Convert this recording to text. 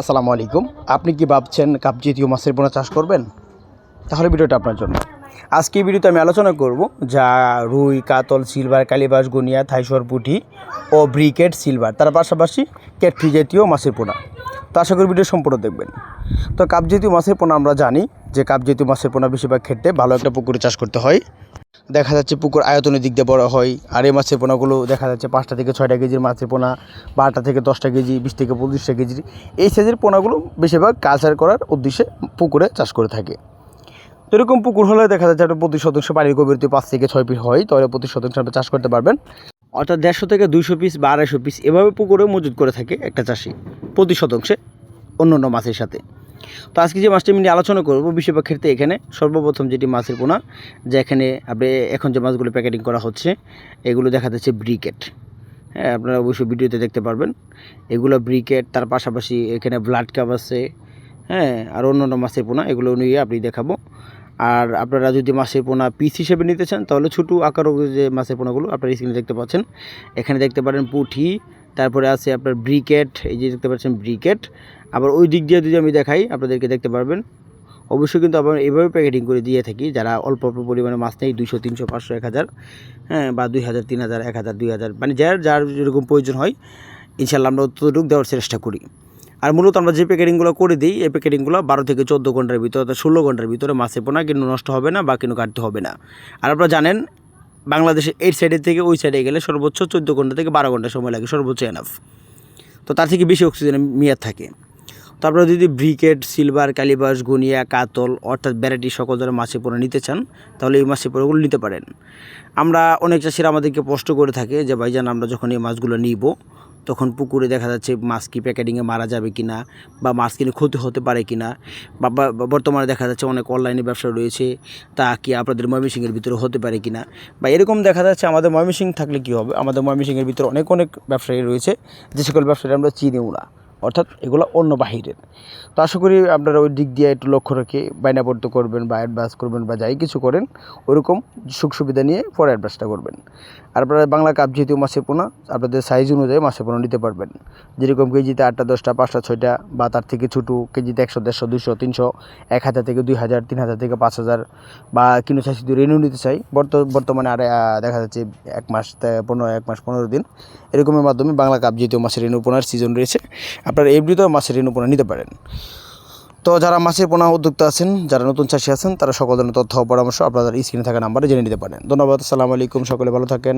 আসসালামু আলাইকুম। আপনি কি ভাবছেন কাপ জাতীয় মাছের পোনা চাষ করবেন? তাহলে ভিডিওটা আপনার জন্য। আজকে এই ভিডিওতে আমি আলোচনা করব যা রুই, কাতল, সিলভার, কালিবাস, গুনিয়া, থাইসর, পুঁটি ও ব্রিকেট, সিলভার। তার পাশাপাশি ক্যাটফি জাতীয় মাছের পোনা। তো আশা করি ভিডিও সম্পূর্ণ দেখবেন। তো কাপ জাতীয় মাছের পোনা আমরা জানি যে কাপ জাতীয় মাছের পোনা বেশিরভাগ ক্ষেত্রে ভালো একটা পুকুরে চাষ করতে হয়। দেখা যাচ্ছে পুকুর আয়তনের দিক দিয়ে বড় হয়, আর এই মাছের পোনাগুলো দেখা যাচ্ছে পাঁচটা থেকে ছয়টা কেজির মাছের পোনা, বারোটা থেকে দশটা কেজি, বিশ থেকে পঁচিশটা কেজির। এই সাইজের পোনাগুলো বেশিরভাগ কালচার করার উদ্দেশ্যে পুকুরে চাষ করে থাকে। এরকম পুকুর হলে দেখা যাচ্ছে একটা প্রতি শতাংশ পানির গভীরতা পাঁচ থেকে ছয় পিস হয়, তাহলে প্রতি শতাংশ আপনি চাষ করতে পারবেন। অর্থাৎ দেড়শো থেকে দুইশো পিস বা আড়াইশো পিস এভাবে পুকুরে মজুত করে থাকে একটা চাষি প্রতি শতাংশে অন্য অন্য মাছের সাথে। তো আজকে যে মাছটি আমি নিয়ে আলোচনা করব বেশিরভাগ ক্ষেত্রে এখানে, সর্বপ্রথম যেটি মাছের পোনা যে এখানে আপনি এখন যে মাছগুলো প্যাকেটিং করা হচ্ছে, এগুলো দেখা যাচ্ছে ব্রিকেট হ্যাঁ আপনারা অবশ্যই ভিডিওতে দেখতে পারবেন। এগুলো ব্রিকেট তার পাশাপাশি এখানে ব্লাড কাপ আছে হ্যাঁ আর অন্য অন্য মাছের পোনা, এগুলো নিয়ে আপনি দেখাবো। আর আপনারা যদি মাছের পোনা পিস হিসেবে নিতে চান, তাহলে ছোটো আকারও যে মাছের পোনাগুলো আপনারা স্ক্রিনে দেখতে পাচ্ছেন। এখানে দেখতে পারেন পুঁঠি, তারপরে আছে আপনার ব্রিকেট এই যে দেখতে পাচ্ছেন ব্রিকেট আবার ওই দিক দিয়ে যদি আমি দেখাই, আপনাদেরকে দেখতে পারবেন। অবশ্যই কিন্তু আমরা এইভাবে প্যাকেটিং করে দিয়ে থাকি, যারা অল্প অল্প পরিমাণে মাছ নেই দুইশো, তিনশো, পাঁচশো, এক হাজার হ্যাঁ বা দুই হাজার, তিন হাজার, এক হাজার, দুই হাজার মানে যার যার যেরকম প্রয়োজন হয়, ইনশাল্লাহ আমরা ততটুকু দেওয়ার চেষ্টা করি। আর মূলত আমরা যে প্যাকেটিংগুলো করে দিই, এই প্যাকেটিংগুলো বারো থেকে চোদ্দ ঘণ্টার ভিতরে অর্থাৎ ষোলো ঘণ্টার ভিতরে মাছের পোনা, কিন্তু নষ্ট হবে না বা কিন্তু কাটতে হবে না। আর আপনারা জানেন বাংলাদেশের এই সাইডের থেকে ওই সাইডে গেলে সর্বোচ্চ চোদ্দ ঘণ্টা থেকে বারো ঘণ্টা সময় লাগে, সর্বোচ্চ এনাফ তো তার থেকে বেশি অক্সিজেনের মেয়াদ থাকে। তারপরে যদি ব্রিকেট সিলভার, ক্যালিবাস, গুনিয়া, কাতল অর্থাৎ ভ্যারাইটি সকল ধরনের মাছের পরে নিতে চান, তাহলে এই মাছের পরেগুলো নিতে পারেন। আমরা অনেক চাষিরা আমাদেরকে প্রশ্ন করে থাকে যে ভাইজান আমরা যখন এই মাছগুলো নিব, তখন পুকুরে দেখা যাচ্ছে মাছ কি প্যাকেটিংয়ে মারা যাবে কি না বা মাছ কিনে ক্ষতি হতে পারে কি না বা বর্তমানে দেখা যাচ্ছে অনেক অনলাইনে ব্যবসা রয়েছে, তা কি আপনাদের ময়মনসিংহের ভিতরে হতে পারে কি না বা এরকম দেখা যাচ্ছে আমাদের ময়মনসিংহ থাকলে কী হবে? আমাদের ময়মনসিংহের ভিতরে অনেক অনেক ব্যবসায়ী রয়েছে, যে সকল ব্যবসায়ী আমরা চিনিও না। অর্থাৎ এগুলো অন্য বাহিরের। তো আশা করি আপনারা ওই দিক দিয়ে একটু লক্ষ্য রেখে বাইনাবর্ত করবেন বা অ্যাডভান্স করবেন বা যাই কিছু করেন, ওরকম সুখ সুবিধা নিয়ে পরে অ্যাডভান্সটা করবেন। আর আপনারা বাংলা কাপ যেহেতু মাসে পোনা, আপনাদের সাইজ অনুযায়ী মাসে পোনা নিতে পারবেন। যেরকম কেজিতে আটটা, দশটা, পাঁচটা, ছয়টা, বা তার থেকে ছোটো কেজিতে একশো, দেড়শো দুশো তিনশো, এক হাজার থেকে দুই হাজার, তিন হাজার থেকে পাঁচ হাজার, বা কিনো চাষি যদি রেনু নিতে চাই, বর্ত- বর্তমানে আর দেখা যাচ্ছে এক মাস পনেরো, এক মাস, পনেরো দিন, এরকমের মাধ্যমে বাংলা কাপ যেহেতু মাসে রেনু পোনার সিজন রয়েছে আপনারা এফডিতে মাছের ঋণ পোনা নিতে পারেন। তো যারা মাছের পোনা উদ্যোক্তা আছেন, যারা নতুন চাষি আছেন, তারা সকল ধরনের তথ্য পরামর্শ আপনাদের স্ক্রিনে থাকা নাম্বারে জেনে নিতে পারেন। ধন্যবাদ, আসসালামু আলাইকুম, সকলে ভালো থাকেন।